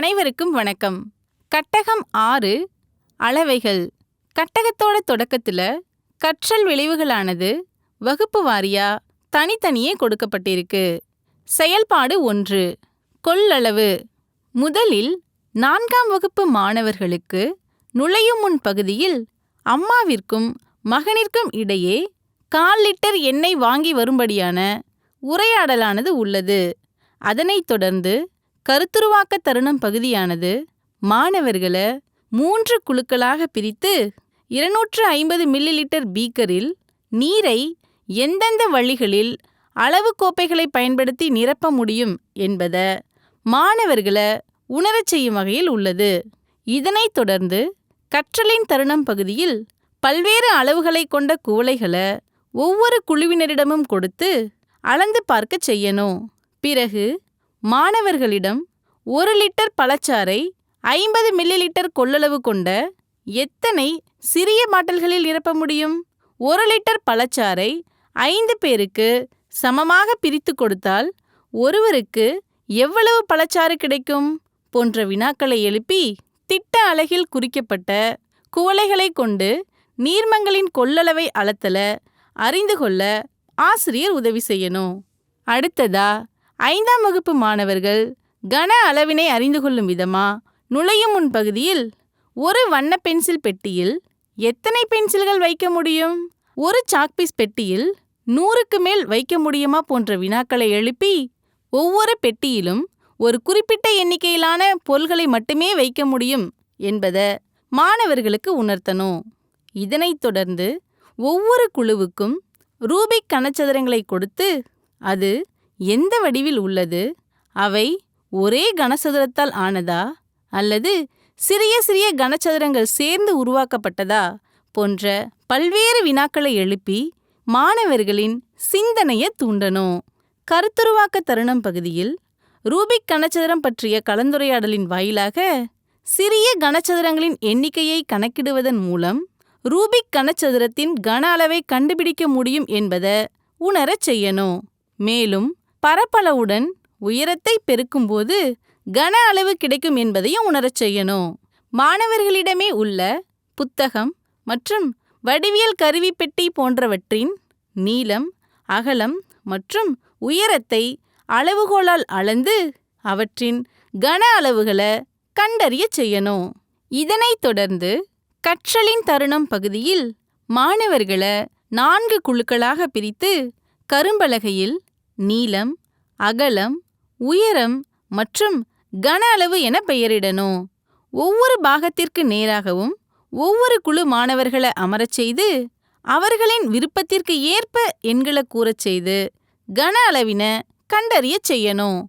அனைவருக்கும் வணக்கம். கட்டகம் ஆறு அளவைகள். கட்டகத்தோட தொடக்கத்துல கற்றல் விளைவுகளானது வகுப்பு வாரியா தனித்தனியே கொடுக்கப்பட்டிருக்கு. செயல்பாடு ஒன்று கொள்ளளவு. முதலில் நான்காம் வகுப்பு மாணவர்களுக்கு நுழையும் முன் பகுதியில் அம்மாவிற்கும் மகனிற்கும் இடையே கால் லிட்டர் எண்ணெய் வாங்கி வரும்படியான உரையாடலானது உள்ளது. அதனைத் தொடர்ந்து கருத்துருவாக்க தருணம் பகுதியானது மாணவர்களை மூன்று குழுக்களாக பிரித்து இருநூற்று ஐம்பது மில்லி லிட்டர் பீக்கரில் நீரை எந்தெந்த வழிகளில் அளவு கோப்பைகளை பயன்படுத்தி நிரப்ப முடியும் என்பதை மாணவர்களை உணரச் செய்யும் வகையில் உள்ளது. இதனைத் தொடர்ந்து கற்றலின் தருணம் பகுதியில் பல்வேறு அளவுகளை கொண்ட குவளைகளை ஒவ்வொரு குழுவினரிடமும் கொடுத்து அளந்து பார்க்க செய்யணும். பிறகு மாணவர்களிடம் ஒரு லிட்டர் பழச்சாறை ஐம்பது மில்லி லிட்டர் கொள்ளளவு கொண்ட எத்தனை சிறிய பாட்டில்களில் நிரப்ப முடியும்? ஒரு லிட்டர் பழச்சாறை ஐந்து பேருக்கு சமமாக பிரித்து கொடுத்தால் ஒருவருக்கு எவ்வளவு பழச்சாறு கிடைக்கும்? போன்ற வினாக்களை எழுப்பி திட்ட அழகில் குறிக்கப்பட்ட குவளைகளை கொண்டு நீர்மங்களின் கொள்ளளவை அளத்தல அறிந்து கொள்ள ஆசிரியர் உதவி செய்யணும். அடுத்ததா ஐந்தாம் வகுப்பு மாணவர்கள் கன அளவினை அறிந்து கொள்ளும் விதமா? நுழையும் முன் பகுதியில் ஒரு வண்ண பென்சில் பெட்டியில் எத்தனை பென்சில்கள் வைக்க முடியும்? ஒரு சாக்பீஸ் பெட்டியில் நூறுக்கு மேல் வைக்க முடியுமா? போன்ற வினாக்களை எழுப்பி ஒவ்வொரு பெட்டியிலும் ஒரு குறிப்பிட்ட எண்ணிக்கையிலான பொருள்களை மட்டுமே வைக்க முடியும் என்பதை மாணவர்களுக்கு உணர்த்தணும். இதனைத் தொடர்ந்து ஒவ்வொரு குழுவுக்கும் ரூபிக் கனச்சதுரங்களை கொடுத்து அது எந்த வடிவில் உள்ளது? அவை ஒரே கனசதுரத்தால் ஆனதா? அல்லது சிறிய சிறிய கனச்சதுரங்கள் சேர்ந்து உருவாக்கப்பட்டதா? போன்ற பல்வேறு வினாக்களை எழுப்பி மாணவர்களின் சிந்தனையை தூண்டணும் கருத்துருவாக்க தருணம் பகுதியில் ரூபிக் கனச்சதுரம் பற்றிய கலந்துரையாடலின் வாயிலாக சிறிய கனச்சதுரங்களின் எண்ணிக்கையை கணக்கிடுவதன் மூலம் ரூபிக் கனச்சதுரத்தின் கன அளவை கண்டுபிடிக்க முடியும் என்பதை உணரச் செய்யணும் மேலும் பரப்பளவுடன் உயரத்தை பெருக்கும்போது கன அளவு கிடைக்கும் என்பதையும் உணரச் செய்யணும். மாணவர்களிடமே உள்ள புத்தகம் மற்றும் வடிவியல் கருவிப்பெட்டி போன்றவற்றின் நீளம் அகலம் மற்றும் உயரத்தை அளவுகோலால் அளந்து அவற்றின் கன அளவுகளை கண்டறிய செய்யணும். இதனைத் தொடர்ந்து கற்றலின் தருணம் பகுதியில் மாணவர்களை நான்கு குழுக்களாக பிரித்து கரும்பலகையில் நீளம் அகலம் உயரம் மற்றும் கன அளவு என பெயரிடணும். ஒவ்வொரு பாகத்திற்கு நேராகவும் ஒவ்வொரு குழு மாணவர்களை அமரச் செய்து அவர்களின் விருப்பத்திற்கு ஏற்ப எண்களை கூறச் செய்து கன அளவின கண்டறிய செய்யணும்.